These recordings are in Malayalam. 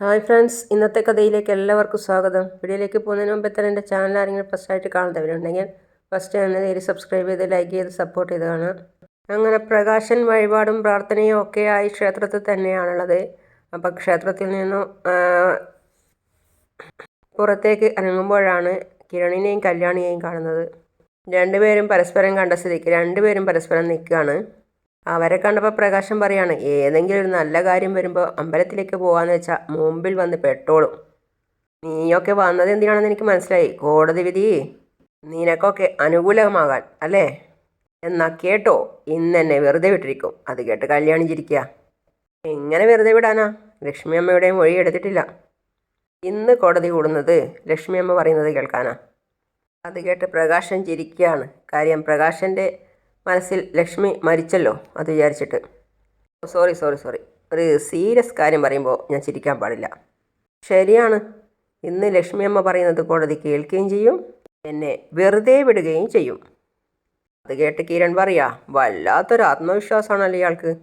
ഹായ് ഫ്രണ്ട്സ് ഇന്നത്തെ കഥയിലേക്ക് എല്ലാവർക്കും സ്വാഗതം. വീഡിയോയിലേക്ക് പോകുന്നതിന് മുമ്പ് തന്നെ എന്റെ ചാനൽ ആരെങ്കിലും ഫസ്റ്റായിട്ട് കാണുന്നവരുണ്ടെങ്കിൽ ഫസ്റ്റ് തന്നെ നേരി സബ്സ്ക്രൈബ് ചെയ്ത് ലൈക്ക് ചെയ്ത് സപ്പോർട്ട് ചെയ്ത് കാണാം അങ്ങനെ പ്രകാശൻ വഴിപാടും പ്രാർത്ഥനയും ഒക്കെ ആയി ക്ഷേത്രത്തിൽ തന്നെയാണുള്ളത്. അപ്പോൾ ക്ഷേത്രത്തിൽ നിന്നും പുറത്തേക്ക് ഇറങ്ങുമ്പോഴാണ് കിരണിനെയും കല്യാണിയെയും കാണുന്നത്. രണ്ടുപേരും പരസ്പരം കണ്ട സ്ഥിതിക്ക് രണ്ടുപേരും പരസ്പരം നിൽക്കുകയാണ്. അവരെ കണ്ടപ്പോൾ പ്രകാശം പറയാണ് ഏതെങ്കിലും ഒരു നല്ല കാര്യം വരുമ്പോൾ അമ്പലത്തിലേക്ക് പോകാന്ന് വെച്ചാൽ മുമ്പിൽ വന്ന് പെട്ടോളും. നീയൊക്കെ വന്നത് എന്തിനാണെന്ന് എനിക്ക് മനസ്സിലായി. കോടതി വിധി നിനക്കൊക്കെ അനുകൂലമാകാൻ അല്ലേ? എന്നാ കേട്ടോ ഇന്ന് എന്നെ വെറുതെ വിട്ടിരിക്കും. അത് കേട്ട് കല്യാണി ചിരിക്കുക എങ്ങനെ വെറുതെ വിടാനാ? ലക്ഷ്മി അമ്മയുടെ മൊഴി എടുത്തിട്ടില്ല. ഇന്ന് കോടതി കൂടുന്നത് ലക്ഷ്മി അമ്മ പറയുന്നത് കേൾക്കാനാ. അത് കേട്ട് പ്രകാശൻ ചിരിക്കുകയാണ് കാര്യം പ്രകാശന്റെ മനസ്സിൽ ലക്ഷ്മി മരിച്ചല്ലോ അത് വിചാരിച്ചിട്ട്. Sorry sorry sorry. ഒരു സീരിയസ് കാര്യം പറയുമ്പോൾ ഞാൻ ചിരിക്കാൻ പാടില്ല. ശരിയാണ്. ഇന്ന് ലക്ഷ്മി അമ്മ പറയുന്നത് കോടതി കേൾക്കുകയും ചെയ്യും എന്നെ വെറുതെ വിടുകയും ചെയ്യും. അത് കേട്ട് കിരൺ പറയാ വല്ലാത്തൊരു ആത്മവിശ്വാസമാണല്ലോ ഇയാൾക്ക്.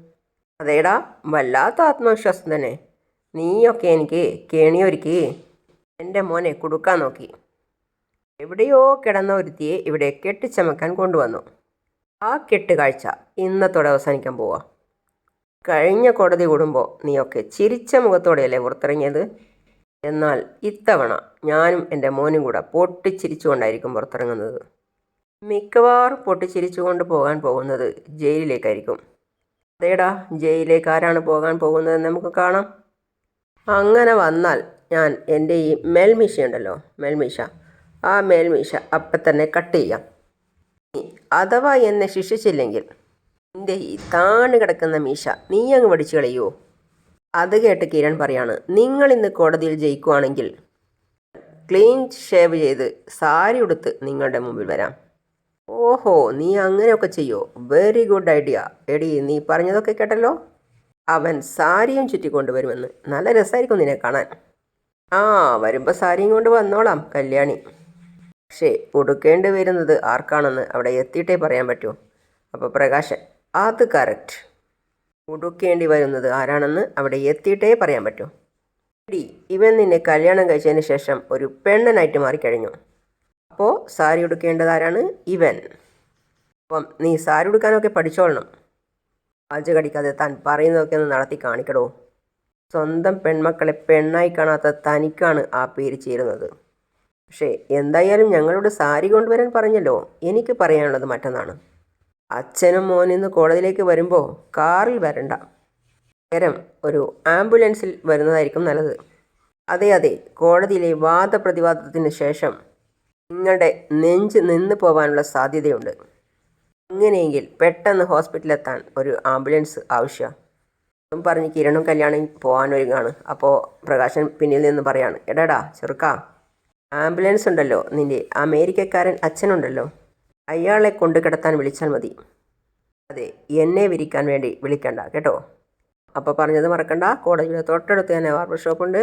അതേടാ വല്ലാത്ത ആത്മവിശ്വാസം തന്നെ. നീയൊക്കെ എനിക്ക് കേണിയൊരുക്കി എന്റെ മോനെ കൊടുക്കാൻ നോക്കി. എവിടെയോ കിടന്ന ഒരുത്തിയെ ഇവിടെ കെട്ടിച്ചമക്കാൻ കൊണ്ടുവന്നു. ആ കെട്ടുകാഴ്ച ഇന്നത്തോടെ അവസാനിക്കാൻ പോവാ. കഴിഞ്ഞ കോടതി കൂടുമ്പോൾ നീയൊക്കെ ചിരിച്ച മുഖത്തോടെയല്ലേ പുറത്തിറങ്ങിയത്? എന്നാൽ ഇത്തവണ ഞാനും എന്റെ മോനും കൂടെ പൊട്ടിച്ചിരിച്ചുകൊണ്ടായിരിക്കും പുറത്തിറങ്ങുന്നത്. മിക്കവാറും പൊട്ടിച്ചിരിച്ചുകൊണ്ട് പോകാൻ പോകുന്നത് ജയിലിലേക്കായിരിക്കും. അതേടാ ജയിലിലേക്ക് ആരാണ് പോകാൻ പോകുന്നതെന്ന് നമുക്ക് കാണാം. അങ്ങനെ വന്നാൽ ഞാൻ എന്റെ ഈ മേൽമീശ ഉണ്ടല്ലോ മേൽമീശ. ആ മേൽമീശ അപ്പം തന്നെ കട്ട് ചെയ്യാം. അഥവാ എന്നെ ശിക്ഷിച്ചില്ലെങ്കിൽ നിന്റെ ഈ താണു കിടക്കുന്ന മീശ നീ അങ്ങ് പഠിച്ചു കളയോ? അത് കേട്ട് കിരൺ പറയാണ് നിങ്ങൾ ഇന്ന് കോടതിയിൽ ജയിക്കുവാണെങ്കിൽ ക്ലീൻ ഷേവ് ചെയ്ത് സാരി ഉടുത്ത് നിങ്ങളുടെ മുമ്പിൽ വരാം. ഓഹോ നീ അങ്ങനെയൊക്കെ ചെയ്യോ? വെരി ഗുഡ് ഐഡിയ എടി നീ പറഞ്ഞതൊക്കെ കേട്ടല്ലോ? അവൻ സാരിയും ചുറ്റിക്കൊണ്ടുവരുമെന്ന് നല്ല രസമായിരിക്കും നിന്നെ കാണാൻ. ആ വരുമ്പോൾ സാരിയും കൊണ്ട് വന്നോളാം കല്യാണി. പക്ഷേ കൊടുക്കേണ്ടി വരുന്നത് ആർക്കാണെന്ന് അവിടെ എത്തിയിട്ടേ പറയാൻ പറ്റൂ. അപ്പോൾ പ്രകാശൻ അത് കറക്റ്റ് കൊടുക്കേണ്ടി വരുന്നത് ആരാണെന്ന് അവിടെ എത്തിയിട്ടേ പറയാൻ പറ്റൂ. ഡി ഇവൻ നിന്നെ കല്യാണം കഴിച്ചതിന് ശേഷം ഒരു പെണ്ണനായിട്ട് മാറിക്കഴിഞ്ഞു. അപ്പോൾ സാരി ഉടുക്കേണ്ടത് ആരാണ്? ഇവൻ. അപ്പം നീ സാരി ഉടുക്കാനൊക്കെ പഠിച്ചോളണം. പാചകടിക്കാതെ താൻ പറയുന്നതൊക്കെ ഒന്ന് നടത്തി കാണിക്കടോ. സ്വന്തം പെൺമക്കളെ പെണ്ണായി കാണാത്ത തനിക്കാണ് ആ പേര് ചേരുന്നത്. പക്ഷേ എന്തായാലും ഞങ്ങളോട് സാരി കൊണ്ടുവരാൻ പറഞ്ഞല്ലോ. എനിക്ക് പറയാനുള്ളത് മറ്റൊന്നാണ്. അച്ഛനും മോനും ഇന്ന് കോടതിയിലേക്ക് വരുമ്പോൾ കാറിൽ വരണ്ട. പകരം ഒരു ആംബുലൻസിൽ വരുന്നതായിരിക്കും നല്ലത്. അതെ അതെ കോടതിയിലെ വാദപ്രതിവാദത്തിന് ശേഷം നിങ്ങളുടെ നെഞ്ച് നിന്ന് പോകാനുള്ള സാധ്യതയുണ്ട്. അങ്ങനെയെങ്കിൽ പെട്ടെന്ന് ഹോസ്പിറ്റലിലെത്താൻ ഒരു ആംബുലൻസ് ആവശ്യമാണ് അതും പറഞ്ഞ് കിരണും കല്യാണം പോകാൻ ഒരുങ്ങാണ് അപ്പോൾ പ്രകാശൻ പിന്നിൽ നിന്ന് പറയാണ് എടാടാ ചെറുക്കാ. ആംബുലൻസ് ഉണ്ടല്ലോ. നിന്റെ അമേരിക്കക്കാരൻ അച്ഛനുണ്ടല്ലോ. അയാളെ കൊണ്ടു കിടത്താൻ വിളിച്ചാൽ മതി. അതെ എന്നെ വിരിക്കാൻ വേണ്ടി വിളിക്കണ്ട കേട്ടോ? അപ്പോൾ പറഞ്ഞത് മറക്കണ്ട. കോളേജിലെ തൊട്ടടുത്ത് തന്നെ ബാർബർ ഷോപ്പുണ്ട്.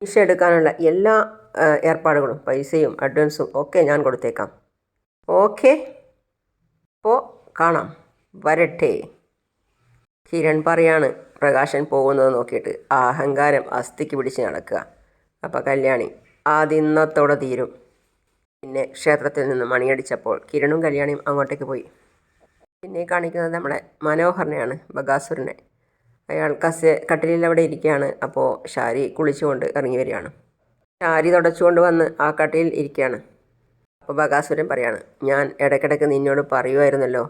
ഫീഷ എടുക്കാനുള്ള എല്ലാ ഏർപ്പാടുകളും പൈസയും അഡ്വാൻസും ഒക്കെ ഞാൻ കൊടുത്തേക്കാം. ഓക്കെ. അപ്പോൾ കാണാം. വരട്ടെ. കിരൺ പറയാണ് പ്രകാശൻ പോകുന്നത് നോക്കിയിട്ട്. അഹങ്കാരം അസ്ഥിക്ക് പിടിച്ച് നടക്കുക. അപ്പോൾ കല്യാണി ആദ്യന്നത്തോടെ തീരും. പിന്നെ ക്ഷേത്രത്തിൽ നിന്ന് മണിയടിച്ചപ്പോൾ കിരണും കല്യാണിയും അങ്ങോട്ടേക്ക് പോയി. പിന്നെ കാണിക്കുന്നത് നമ്മളെ മനോഹരനെയാണ് ബഗാസുരനെ. അയാൾ കസ കട്ടിലിൽ അവിടെ ഇരിക്കുകയാണ്. അപ്പോൾ ഷാരി കുളിച്ചുകൊണ്ട് ഇറങ്ങി വരികയാണ്. ഷാരി തുടച്ചുകൊണ്ട് വന്ന് ആ കട്ടിലിൽ ഇരിക്കുകയാണ്. അപ്പോൾ ബഗാസുരൻ പറയാണ് ഞാൻ ഇടയ്ക്കിടയ്ക്ക് നിന്നോട് പറയുമായിരുന്നല്ലോ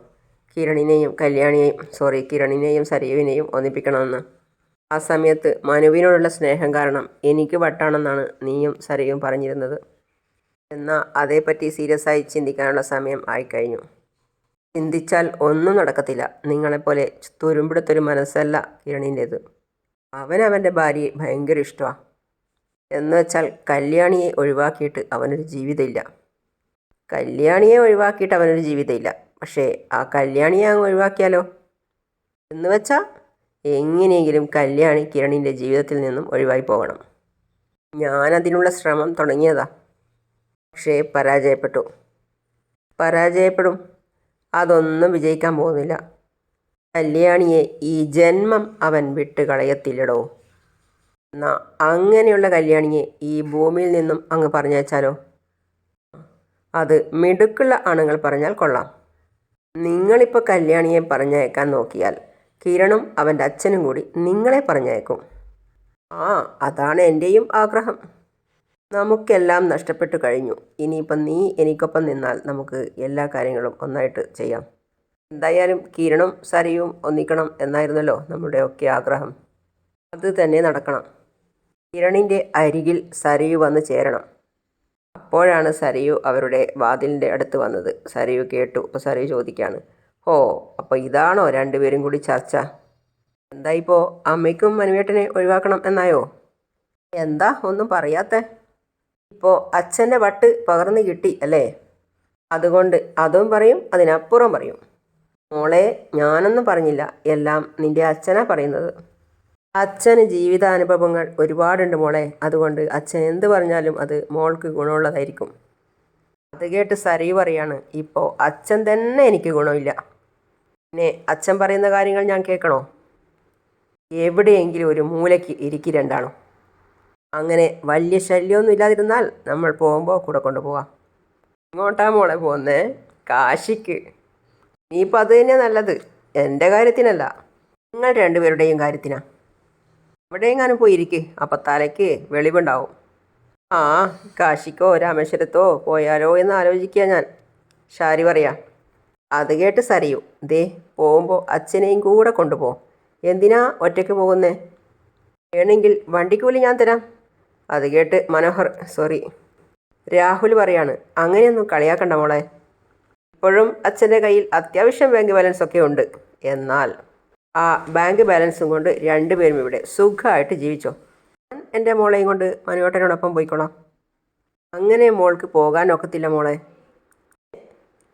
കിരണിനെയും കല്യാണിയെയും സോറി കിരണിനെയും സരീവിനെയും ഒന്നിപ്പിക്കണമെന്ന്. ആ സമയത്ത് മനുവിനോടുള്ള സ്നേഹം കാരണം എനിക്ക് വട്ടാണെന്നാണ് നീയും സരയും പറഞ്ഞിരുന്നത്. എന്നാൽ അതേപ്പറ്റി സീരിയസ് ആയി ചിന്തിക്കാനുള്ള സമയം ആയിക്കഴിഞ്ഞു. ചിന്തിച്ചാൽ ഒന്നും നടക്കത്തില്ല. നിങ്ങളെപ്പോലെ തുരുമ്പിടത്തൊരു മനസ്സല്ല കിരണിന്റേത്. അവൻ അവന്റെ ഭാര്യയെ ഭയങ്കര ഇഷ്ടമാണ് എന്ന് വെച്ചാൽ കല്യാണിയെ ഒഴിവാക്കിയിട്ട് അവനൊരു ജീവിതമില്ല. കല്യാണിയെ ഒഴിവാക്കിയിട്ട് അവനൊരു ജീവിതമില്ല. പക്ഷേ ആ കല്യാണിയെ അങ്ങ് ഒഴിവാക്കിയാലോ? എന്ന് വെച്ചാൽ എങ്ങനെയെങ്കിലും കല്യാണി കിരണിന്റെ ജീവിതത്തിൽ നിന്നും ഒഴിവായി പോകണം. ഞാനതിനുള്ള ശ്രമം തുടങ്ങിയതാ. പക്ഷേ പരാജയപ്പെട്ടു. പരാജയപ്പെടും. അതൊന്നും വിജയിക്കാൻ പോകുന്നില്ല. കല്യാണിയെ ഈ ജന്മം അവൻ വിട്ട് കളയത്തില്ലടോ എന്നാ അങ്ങനെയുള്ള കല്യാണിയെ ഈ ഭൂമിയിൽ നിന്നും അങ്ങ് പറഞ്ഞയച്ചാലോ? അത് മിടുക്കുള്ള ആണുങ്ങൾ പറഞ്ഞാൽ കൊള്ളാം. നിങ്ങളിപ്പോൾ കല്യാണിയെ പറഞ്ഞയക്കാൻ നോക്കിയാൽ കിരണും അവന്റെ അച്ഛനും കൂടി നിങ്ങളെ പറഞ്ഞയക്കും. ആ അതാണ് എന്റെയും ആഗ്രഹം. നമുക്കെല്ലാം നഷ്ടപ്പെട്ടു കഴിഞ്ഞു. ഇനിയിപ്പം നീ എനിക്കൊപ്പം നിന്നാൽ നമുക്ക് എല്ലാ കാര്യങ്ങളും ഒന്നായിട്ട് ചെയ്യാം. എന്തായാലും കിരണും സരിയും ഒന്നിക്കണം എന്നായിരുന്നല്ലോ നമ്മുടെ ഒക്കെ ആഗ്രഹം. അത് തന്നെ നടക്കണം. കിരണിന്റെ അരികിൽ സരയു വന്ന് ചേരണം. അപ്പോഴാണ് സരയു അവരുടെ വാതിലിന്റെ അടുത്ത് വന്നത്. സരയു കേട്ടു. അപ്പോൾ സരയു ചോദിക്കുകയാണ് ഓ അപ്പോൾ ഇതാണോ രണ്ടുപേരും കൂടി ചർച്ച? എന്താ ഇപ്പോൾ അമ്മയ്ക്കും മനുവേട്ടനെ ഒഴിവാക്കണം എന്നായോ? എന്താ ഒന്നും പറയാത്തേ? ഇപ്പോൾ അച്ഛന്റെ വട്ട് പകർന്നു കിട്ടി അല്ലേ? അതുകൊണ്ട് അതും പറയും അതിനപ്പുറം പറയും. മോളെ ഞാനൊന്നും പറഞ്ഞില്ല. എല്ലാം നിന്റെ അച്ഛനാ പറയുന്നത്. അച്ഛന് ജീവിതാനുഭവങ്ങൾ ഒരുപാടുണ്ട് മോളെ. അതുകൊണ്ട് അച്ഛൻ എന്ത് പറഞ്ഞാലും അത് മോൾക്ക് ഗുണമുള്ളതായിരിക്കും. അത് കേട്ട് സരി പറയാണ് ഇപ്പോൾ അച്ഛൻ തന്നെ എനിക്ക് ഗുണമില്ല. പിന്നെ അച്ഛൻ പറയുന്ന കാര്യങ്ങൾ ഞാൻ കേൾക്കണോ? എവിടെയെങ്കിലും ഒരു മൂലയ്ക്ക് ഇരിക്കി രണ്ടാണോ? അങ്ങനെ വലിയ ശല്യമൊന്നും ഇല്ലാതിരുന്നാൽ നമ്മൾ പോകുമ്പോൾ കൂടെ കൊണ്ടുപോവാം ഇങ്ങോട്ടാ മോളെ പോകുന്നേ കാശിക്ക്. നീയിപ്പോൾ അത് തന്നെയാണ് നല്ലത്. എന്റെ കാര്യത്തിനല്ല. നിങ്ങൾ രണ്ടുപേരുടെയും കാര്യത്തിനാ. എവിടെയെങ്ങാനും പോയിരിക്ക് അപ്പം തലയ്ക്ക് വെളിവുണ്ടാവും. ആ കാശിക്കോ രാമേശ്വരത്തോ പോയാലോ എന്ന് ആലോചിക്കുക ഞാൻ. ഷാരി പറയാ. അത് കേട്ട് സരിയു ദേ പോകുമ്പോൾ അച്ഛനെയും കൂടെ കൊണ്ടുപോ. എന്തിനാ ഒറ്റയ്ക്ക് പോകുന്നേ? വേണമെങ്കിൽ വണ്ടിക്കൂലി ഞാൻ തരാം. അത് കേട്ട് മനോഹർ സോറി. രാഹുൽ പറയാണ് അങ്ങനെയൊന്നും കളിയാക്കണ്ട മോളെ. ഇപ്പോഴും അച്ഛന്റെ കയ്യിൽ അത്യാവശ്യം ബാങ്ക് ബാലൻസ് ഒക്കെ ഉണ്ട്. എന്നാൽ ആ ബാങ്ക് ബാലൻസും കൊണ്ട് രണ്ടുപേരും ഇവിടെ സുഖമായിട്ട് ജീവിച്ചോ? ഞാൻ എന്റെ മോളെയും കൊണ്ട് മനുവേട്ടനോടൊപ്പം പോയിക്കോളാം. അങ്ങനെ മോൾക്ക് പോകാൻ ഒക്കത്തില്ല മോളെ.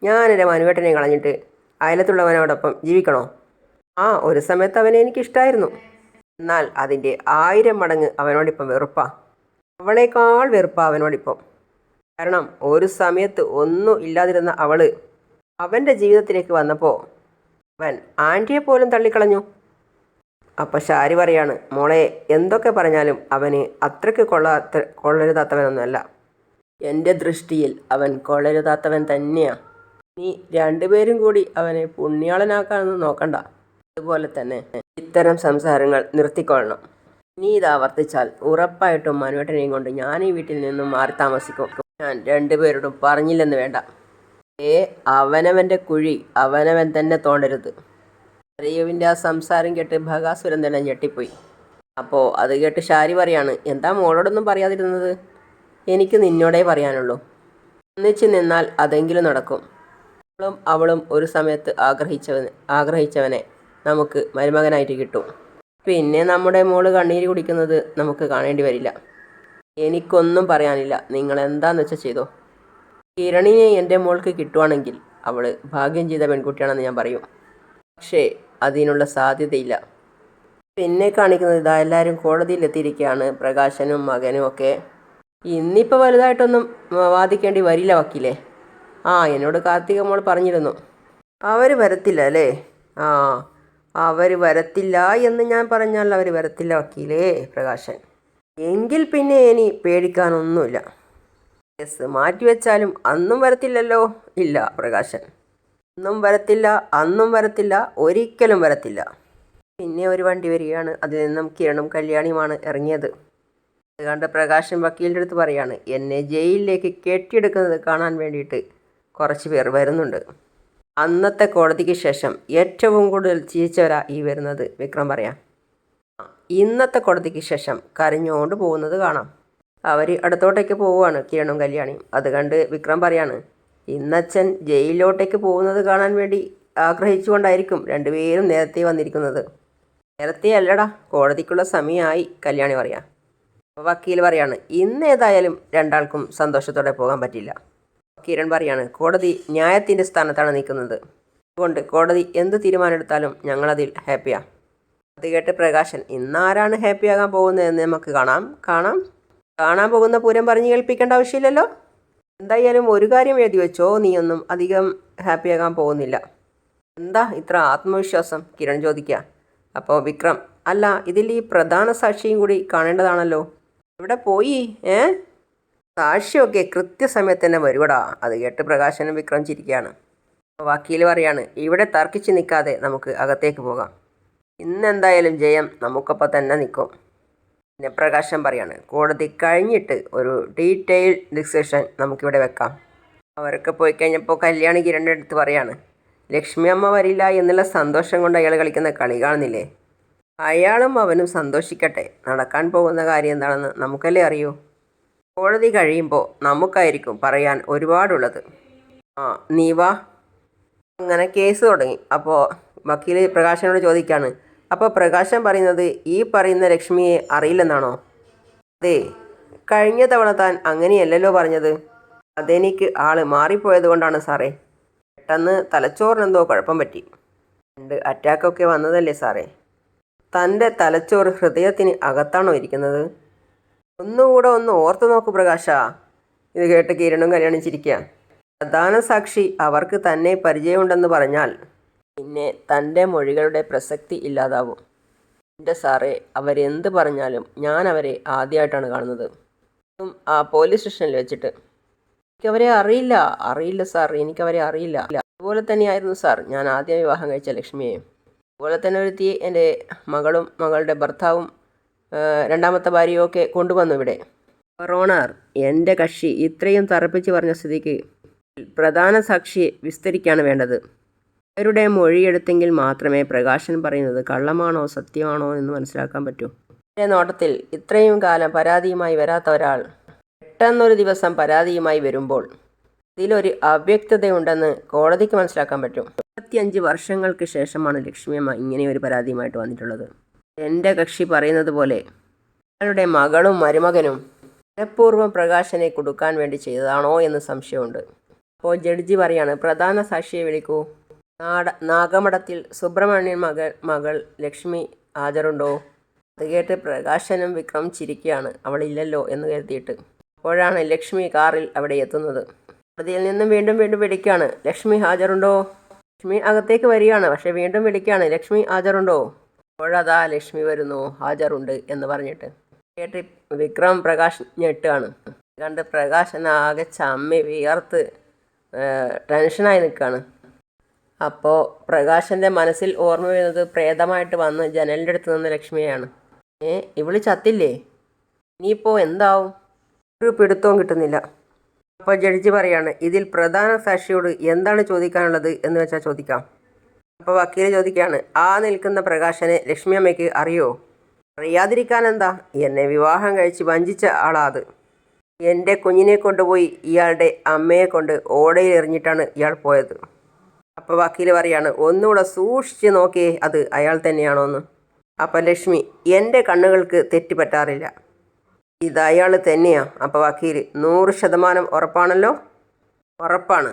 ഞാൻ എന്റെ മനുവേട്ടനെ കളഞ്ഞിട്ട് അയലത്തുള്ളവനോടൊപ്പം ജീവിക്കണോ? ആ ഒരു സമയത്ത് അവനെ എനിക്കിഷ്ടമായിരുന്നു എന്നാൽ അതിന്റെ ആയിരം മടങ്ങ് അവനോടിപ്പം വെറുപ്പാ. അവളേക്കാൾ വെറുപ്പാ അവനോടിപ്പം. കാരണം ഒരു സമയത്ത് ഒന്നും ഇല്ലാതിരുന്ന അവൾ അവന്റെ ജീവിതത്തിലേക്ക് വന്നപ്പോൾ അവൻ ആന്റിയെ പോലും തള്ളിക്കളഞ്ഞു. അപ്പം ഷാരി പറയാണ് മോളെ എന്തൊക്കെ പറഞ്ഞാലും അവന് അത്രയ്ക്ക് കൊള്ളാത്ത കൊള്ളരുതാത്തവനൊന്നുമല്ല. എന്റെ ദൃഷ്ടിയിൽ അവൻ കൊള്ളരുതാത്തവൻ തന്നെയാ. നീ രണ്ടുപേരും കൂടി അവനെ പുണ്യാളനാക്കാനൊന്നും നോക്കണ്ട. അതുപോലെ തന്നെ ഇത്തരം സംസാരങ്ങൾ നിർത്തിക്കൊള്ളണം. നീ ഇത് ആവർത്തിച്ചാൽ ഉറപ്പായിട്ടും മനുവേട്ടനെയും കൊണ്ട് ഞാൻ ഈ വീട്ടിൽ നിന്നും മാറി താമസിക്കും. ഞാൻ രണ്ടുപേരോടും പറഞ്ഞില്ലെന്ന് വേണ്ട. ഏ അവനവന്റെ കുഴി അവനവൻ തന്നെ തോണ്ടരുത്. അറിയുവിന്റെ ആ സംസാരം കേട്ട് ഭഗാസുരൻ തന്നെ ഞെട്ടിപ്പോയി. അപ്പോൾ അത് കേട്ട് ഷാരി പറയാണ് എന്താ മോളോടൊന്നും പറയാതിരുന്നത്? എനിക്ക് നിന്നോടേ പറയാനുള്ളൂ. ഒന്നിച്ച് നിന്നാൽ അതെങ്കിലും നടക്കും. അവളും അവളും ഒരു സമയത്ത് ആഗ്രഹിച്ചവന് ആഗ്രഹിച്ചവനെ നമുക്ക് മരുമകനായിട്ട് കിട്ടും. പിന്നെ നമ്മുടെ മോൾ കണ്ണീര് കുടിക്കുന്നത് നമുക്ക് കാണേണ്ടി വരില്ല. എനിക്കൊന്നും പറയാനില്ല. നിങ്ങൾ എന്താന്ന് വെച്ചാൽ ചെയ്തോ? കിരണിനെ എന്റെ മോൾക്ക് കിട്ടുവാണെങ്കിൽ അവൾ ഭാഗ്യം ചെയ്ത പെൺകുട്ടിയാണെന്ന് ഞാൻ പറയും. പക്ഷേ അതിനുള്ള സാധ്യതയില്ല. പിന്നെ കാണിക്കുന്നത് ഇതാ എല്ലാവരും കോടതിയിലെത്തിയിരിക്കുകയാണ് പ്രകാശനും മകനും ഒക്കെ. ഇന്നിപ്പോൾ വലുതായിട്ടൊന്നും വാദിക്കേണ്ടി വരില്ല വക്കീലേ. ആ എന്നോട് കാർത്തിക മോൾ പറഞ്ഞിരുന്നു. അവർ വരത്തില്ല അല്ലേ? ആ അവർ വരത്തില്ല എന്ന് ഞാൻ പറഞ്ഞാൽ അവർ വരത്തില്ല വക്കീലേ പ്രകാശൻ. എങ്കിൽ പിന്നെ ഇനി പേടിക്കാനൊന്നുമില്ല. കേസ് മാറ്റിവെച്ചാലും അന്നും വരത്തില്ലല്ലോ. ഇല്ല പ്രകാശൻ. ഒന്നും വരത്തില്ല അന്നും വരത്തില്ല ഒരിക്കലും വരത്തില്ല. പിന്നെ ഒരു വണ്ടി വരികയാണ്. അതിൽ നിന്നും കിരണും കല്യാണിയുമാണ് ഇറങ്ങിയത്. അതുകൊണ്ട് കണ്ട് പ്രകാശൻ വക്കീലിന്റെ അടുത്ത് പറയാണ് എന്നെ ജയിലിലേക്ക് കെട്ടിയെടുക്കുന്നത് കാണാൻ വേണ്ടിയിട്ട്. കുറച്ച് പേർ വരുന്നുണ്ട്. അന്നത്തെ കോടതിക്ക് ശേഷം ഏറ്റവും കൂടുതൽ ചിരിച്ചവരാ ഈ വരുന്നത്. വിക്രം പറയാം. ഇന്നത്തെ കോടതിക്ക് ശേഷം കരഞ്ഞുകൊണ്ട് പോകുന്നത് കാണാം. അവർ അടുത്തോട്ടേക്ക് പോവുകയാണ് കിരണും കല്യാണിയും. അത് കണ്ട് വിക്രം പറയാണ് ഇന്നച്ഛൻ ജയിലിലോട്ടേക്ക് പോകുന്നത് കാണാൻ വേണ്ടി ആഗ്രഹിച്ചുകൊണ്ടായിരിക്കും രണ്ടുപേരും നേരത്തെ വന്നിരിക്കുന്നത്. നേരത്തെ അല്ലടാ കോടതിക്കുള്ള സമയമായി കല്യാണി പറയാം. വക്കീൽ പറയാണ് ഇന്ന് ഏതായാലും രണ്ടാൾക്കും സന്തോഷത്തോടെ പോകാൻ പറ്റില്ല. കിരൺ പറയാണ് കോടതി ന്യായത്തിന്റെ സ്ഥാനത്താണ് നിൽക്കുന്നത്. അതുകൊണ്ട് കോടതി എന്ത് തീരുമാനമെടുത്താലും ഞങ്ങളതിൽ ഹാപ്പിയാണ് അത് കേട്ട് പ്രകാശൻ ഇന്നാരാണ് ഹാപ്പിയാകാൻ പോകുന്നതെന്ന് നമുക്ക് കാണാം. കാണാം. കാണാൻ പോകുന്ന പൂരം പറഞ്ഞു കേൾപ്പിക്കേണ്ട ആവശ്യമില്ലല്ലോ. എന്തായാലും ഒരു കാര്യം എഴുതി വെച്ചോ നീയൊന്നും അധികം ഹാപ്പിയാകാൻ പോകുന്നില്ല. എന്താ ഇത്ര ആത്മവിശ്വാസം? കിരൺ ചോദിക്കുക അപ്പോൾ വിക്രം അല്ല ഇതിൽ ഈ പ്രധാന സാക്ഷിയും കൂടി കാണേണ്ടതാണല്ലോ. ഇവിടെ പോയി? ഏ? സാക്ഷിയൊക്കെ കൃത്യസമയത്ത് തന്നെ വരുവടാ. അത് കേട്ട് പ്രകാശനും വിക്രം ചിരിക്കുകയാണ്. വക്കീൽ പറയാണ് ഇവിടെ തർക്കിച്ച് നിൽക്കാതെ നമുക്ക് അകത്തേക്ക് പോകാം. ഇന്നെന്തായാലും ജയം നമുക്കൊപ്പം തന്നെ നിൽക്കും. പിന്നെ പ്രകാശം പറയാണ് കോടതി കഴിഞ്ഞിട്ട് ഒരു ഡീറ്റെയിൽ ഡിസ്കഷൻ നമുക്കിവിടെ വെക്കാം. അവരൊക്കെ പോയി കഴിഞ്ഞപ്പോൾ കല്യാണി കിരണിന്റെ അടുത്ത് പറയാണ് ലക്ഷ്മി അമ്മ വരില്ല എന്നുള്ള സന്തോഷം കൊണ്ട് അയാൾ കളിക്കുന്ന കളി കാണുന്നില്ലേ? അയാളും അവനും സന്തോഷിക്കട്ടെ. നടക്കാൻ പോകുന്ന കാര്യം എന്താണെന്ന് നമുക്കല്ലേ അറിയൂ? കോടതി കഴിയുമ്പോൾ നമുക്കായിരിക്കും പറയാൻ ഒരുപാടുള്ളത്. ആ നീ വാ. അങ്ങനെ കേസ് തുടങ്ങി. അപ്പോൾ വക്കീൽ പ്രകാശനോട് ചോദിക്കാണ് അപ്പോൾ പ്രകാശൻ പറയുന്നത് ഈ പറയുന്ന ലക്ഷ്മിയെ അറിയില്ലെന്നാണോ? അതെ കഴിഞ്ഞ തവണ താൻ അങ്ങനെയല്ലല്ലോ പറഞ്ഞത്. അതെനിക്ക് ആൾ മാറിപ്പോയത് കൊണ്ടാണ് സാറേ. പെട്ടെന്ന് തലച്ചോറിനെന്തോ കുഴപ്പം പറ്റി. രണ്ട് അറ്റാക്കൊക്കെ വന്നതല്ലേ സാറേ? തന്റെ തലച്ചോറ് ഹൃദയത്തിന് അകത്താണോ ഇരിക്കുന്നത്? ഒന്നുകൂടെ ഒന്ന് ഓർത്തു നോക്കൂ പ്രകാശ. ഇത് കേട്ട് കിരണും കല്യാണം ചിരിക്കുക പ്രധാന സാക്ഷി അവർക്ക് തന്നെ പരിചയമുണ്ടെന്ന് പറഞ്ഞാൽ പിന്നെ തന്റെ മൊഴികളുടെ പ്രസക്തി ഇല്ലാതാവും. എന്റെ സാറേ അവരെന്ത് പറഞ്ഞാലും ഞാൻ അവരെ ആദ്യമായിട്ടാണ് കാണുന്നത്. ആ പോലീസ് സ്റ്റേഷനിൽ വെച്ചിട്ട്. എനിക്കവരെ അറിയില്ല. അറിയില്ല സാർ എനിക്കവരെ അറിയില്ല. അതുപോലെ തന്നെയായിരുന്നു സാർ ഞാൻ ആദ്യം വിവാഹം കഴിച്ച ലക്ഷ്മിയെ. അതുപോലെ തന്നെ ഒരുത്തി എന്റെ മകളും മകളുടെ ഭർത്താവും രണ്ടാമത്തെ ഭാര്യയും ഒക്കെ കൊണ്ടുവന്നു ഇവിടെ. കൊറോണർ എന്റെ കക്ഷി ഇത്രയും തറപ്പിച്ച് പറഞ്ഞ സ്ഥിതിക്ക് പ്രധാന സാക്ഷി വിസ്തരിക്കാണ് വേണ്ടത്. അവരുടെ മൊഴിയെടുത്തെങ്കിൽ മാത്രമേ പ്രകാശൻ പറയുന്നത് കള്ളമാണോ സത്യമാണോ എന്ന് മനസ്സിലാക്കാൻ പറ്റൂ. എന്റെ നോട്ടത്തിൽ ഇത്രയും കാലം പരാതിയുമായി വരാത്ത ഒരാൾ പെട്ടെന്നൊരു ദിവസം പരാതിയുമായി വരുമ്പോൾ ഇതിലൊരു അവ്യക്തതയുണ്ടെന്ന് കോടതിക്ക് മനസ്സിലാക്കാൻ പറ്റും. ഇരുപത്തിയഞ്ച് വർഷങ്ങൾക്ക് ശേഷമാണ് ലക്ഷ്മിയമ്മ ഇങ്ങനെ ഒരു പരാതിയുമായിട്ട് വന്നിട്ടുള്ളത്. എന്റെ കക്ഷി പറയുന്നത് പോലെ അയാളുടെ മകളും മരുമകനും മനഃപൂർവം പ്രകാശനെ കൊടുക്കാൻ വേണ്ടി ചെയ്തതാണോ എന്ന് സംശയമുണ്ട്. അപ്പോൾ ജഡ്ജി പറയാണ് പ്രധാന സാക്ഷിയെ വിളിക്കൂ. നാട നാഗമഠത്തിൽ സുബ്രഹ്മണ്യൻ മകൾ മകൾ ലക്ഷ്മി ഹാജരുണ്ടോ അത് കേട്ട് പ്രകാശനും വിക്രം ചിരിക്കുകയാണ്. അവളില്ലല്ലോ എന്ന് കരുതിയിട്ട്. അപ്പോഴാണ് ലക്ഷ്മി കാറിൽ അവിടെ എത്തുന്നത്. കോടതിയിൽ നിന്നും വീണ്ടും വീണ്ടും വിളിക്കുകയാണ് ലക്ഷ്മി ഹാജറുണ്ടോ ലക്ഷ്മി അകത്തേക്ക് വരികയാണ് പക്ഷേ വീണ്ടും വിളിക്കുകയാണ് ലക്ഷ്മി ഹാജറുണ്ടോ അപ്പോഴതാ ലക്ഷ്മി വരുന്നു? ഹാജറുണ്ട് എന്ന് പറഞ്ഞിട്ട്. കേട്ട് വിക്രം പ്രകാശ് ഞെട്ടുകയാണ്. കണ്ട് പ്രകാശൻ ആകെ ചമ്മി വിയർത്ത് ടെൻഷനായി നിൽക്കുകയാണ്. അപ്പോൾ പ്രകാശന്റെ മനസ്സിൽ ഓർമ്മ വരുന്നത് പ്രേതമായിട്ട് വന്ന് ജനലിന്റെ അടുത്ത് നിന്ന് ലക്ഷ്മിയാണ് ഏ ഇവൾ ചത്തില്ലേ? ഇനിയിപ്പോൾ എന്താവും? ഒരു പിടുത്തവും കിട്ടുന്നില്ല. അപ്പോൾ ജഡ്ജി പറയാണ് ഇതിൽ പ്രധാന സാക്ഷിയോട് എന്താണ് ചോദിക്കാനുള്ളത്? എന്ന് വെച്ചാൽ ചോദിക്കാം. അപ്പോൾ വക്കീൽ ചോദിക്കുകയാണ് ആ നിൽക്കുന്ന പ്രകാശനെ ലക്ഷ്മി അമ്മയ്ക്ക് അറിയോ? അറിയാതിരിക്കാൻ എന്താ എന്നെ വിവാഹം കഴിച്ച് വഞ്ചിച്ച ആളാ അത് എന്റെ കുഞ്ഞിനെ കൊണ്ടുപോയി ഇയാളുടെ അമ്മയെ കൊണ്ട് ഓടയിൽ എറിഞ്ഞിട്ടാണ് ഇയാൾ പോയത്. അപ്പോൾ വക്കീൽ പറയാണ് ഒന്നുകൂടെ സൂക്ഷിച്ച് നോക്കിയേ അത് അയാൾ തന്നെയാണോ എന്ന് അപ്പം ലക്ഷ്മി എന്റെ കണ്ണുകൾക്ക് തെറ്റ് പറ്റാറില്ല. ഇത് അയാൾ തന്നെയാ. അപ്പോൾ വക്കീൽ നൂറ് ശതമാനം ഉറപ്പാണല്ലോ? ഉറപ്പാണ്.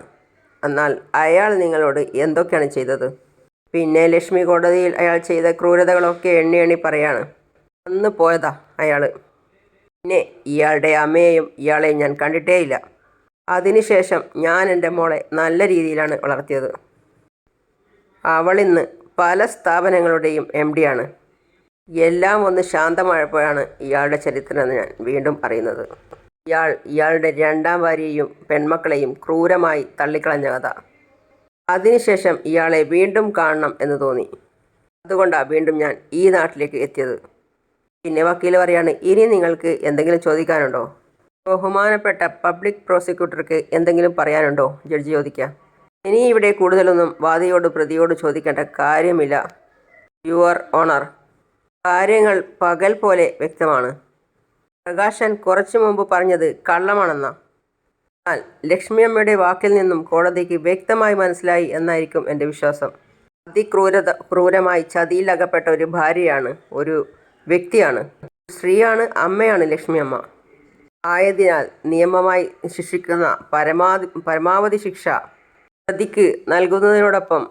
എന്നാൽ അയാൾ നിങ്ങളോട് എന്തൊക്കെയാണ് ചെയ്തത്? പിന്നെ ലക്ഷ്മി കോടതിയിൽ അയാൾ ചെയ്ത ക്രൂരതകളൊക്കെ എണ്ണി എണ്ണി പറയാണ്. അന്ന് പോയതാ അയാൾ പിന്നെ ഇയാളുടെ അമ്മയെയും ഇയാളെയും ഞാൻ കണ്ടിട്ടേയില്ല അതിനുശേഷം ഞാൻ എന്റെ മോളെ നല്ല രീതിയിലാണ് വളർത്തിയത്. അവളിന്ന് പല സ്ഥാപനങ്ങളുടെയും എം ഡിയാണ് എല്ലാം ഒന്ന് ശാന്തമായപ്പോഴാണ് ഇയാളുടെ ചരിത്രം എന്ന് ഞാൻ വീണ്ടും അറിയുന്നത്. ഇയാൾ ഇയാളുടെ രണ്ടാം ഭാര്യയെയും പെൺമക്കളെയും ക്രൂരമായി തള്ളിക്കളഞ്ഞ കഥ. അതിനുശേഷം ഇയാളെ വീണ്ടും കാണണം എന്ന് തോന്നി. അതുകൊണ്ടാണ് വീണ്ടും ഞാൻ ഈ നാട്ടിലേക്ക് എത്തിയത്. പിന്നെ വക്കീൽ പറയാണ് ഇനി നിങ്ങൾക്ക് എന്തെങ്കിലും ചോദിക്കാനുണ്ടോ? ബഹുമാനപ്പെട്ട പബ്ലിക് പ്രോസിക്യൂട്ടർക്ക് എന്തെങ്കിലും പറയാനുണ്ടോ? ജഡ്ജി ചോദിക്കാം. ഇനി ഇവിടെ കൂടുതലൊന്നും വാദിയോട് പ്രതിയോട് ചോദിക്കേണ്ട കാര്യമില്ല. Your honour. കാര്യങ്ങൾ പകൽ പോലെ വ്യക്തമാണ്. പ്രകാശൻ കുറച്ചു മുമ്പ് പറഞ്ഞത് കള്ളമാണെന്ന. എന്നാൽ ലക്ഷ്മിയമ്മയുടെ വാക്കിൽ നിന്നും കോടതിക്ക് വ്യക്തമായി മനസ്സിലായി എന്നായിരിക്കും എന്റെ വിശ്വാസം. അതിക്രൂരത ക്രൂരമായി ചതിയിലകപ്പെട്ട ഒരു ഭാര്യയാണ് ഒരു വ്യക്തിയാണ്. സ്ത്രീയാണ് അമ്മയാണ് ലക്ഷ്മിയമ്മ ആയതിനാൽ നിയമമായി ശിക്ഷിക്കുന്ന പരമാവധി പരമാവധി ശിക്ഷ പ്രതിക്ക് നൽകുന്നതിനോടൊപ്പം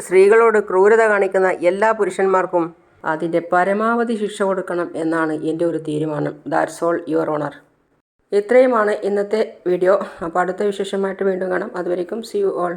സ്ത്രീകളോട് ക്രൂരത കാണിക്കുന്ന എല്ലാ പുരുഷന്മാർക്കും അതിന്റെ പരമാവധി ശിക്ഷ കൊടുക്കണം എന്നാണ് എന്റെ ഒരു തീരുമാനം. That's all your honour. ഇത്രയുമാണ് ഇന്നത്തെ വീഡിയോ അപ്പോൾ അടുത്ത വിശേഷമായിട്ട് വീണ്ടും കാണാം. അതുവരേക്കും സി യു ഓൾ